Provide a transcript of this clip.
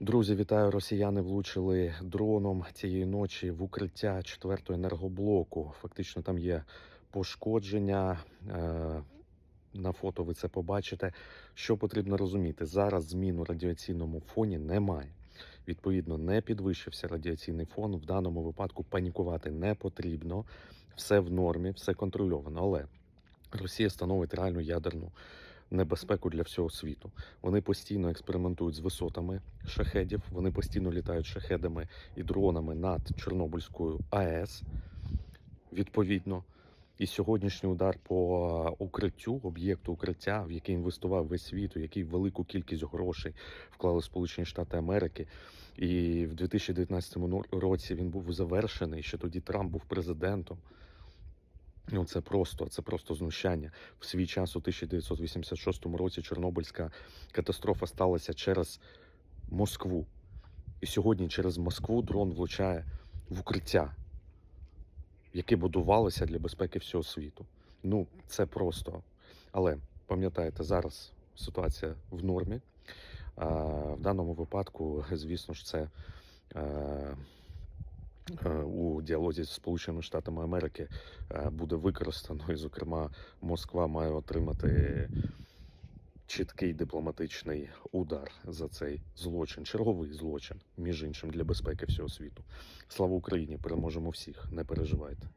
Друзі, вітаю! Росіяни влучили дроном цієї ночі в укриття 4-го енергоблоку. Фактично там є пошкодження. Е, На фото ви це побачите. Що потрібно розуміти? Зараз змін у радіаційному фоні немає. Відповідно, не підвищився радіаційний фон. В даному випадку панікувати не потрібно. Все в нормі, все контрольовано. Але Росія становить реальну ядерну небезпеку для всього світу. Вони постійно експериментують з висотами шахедів. Вони постійно літають шахедами і дронами над Чорнобильською АЕС. Відповідно, і сьогоднішній удар по укриттю, об'єкту укриття, в який інвестував весь світ, у який велику кількість грошей вклали Сполучені Штати Америки. І в 2019 році він був завершений. Ще тоді Трамп був президентом. Ну, це просто, це просто знущання. В свій час у 1986 році Чорнобильська катастрофа сталася через Москву. І сьогодні через Москву дрон влучає в укриття, яке будувалося для безпеки всього світу. Ну, це просто. Але пам'ятаєте, зараз ситуація в нормі. А, в даному випадку, звісно ж, це. Е, у діалозі з Сполученими Штатами Америки е, буде використано, і, зокрема, Москва має отримати чіткий дипломатичний удар за цей злочин, черговий злочин, між іншим, для безпеки всього світу. Слава Україні! Переможемо всіх, не переживайте.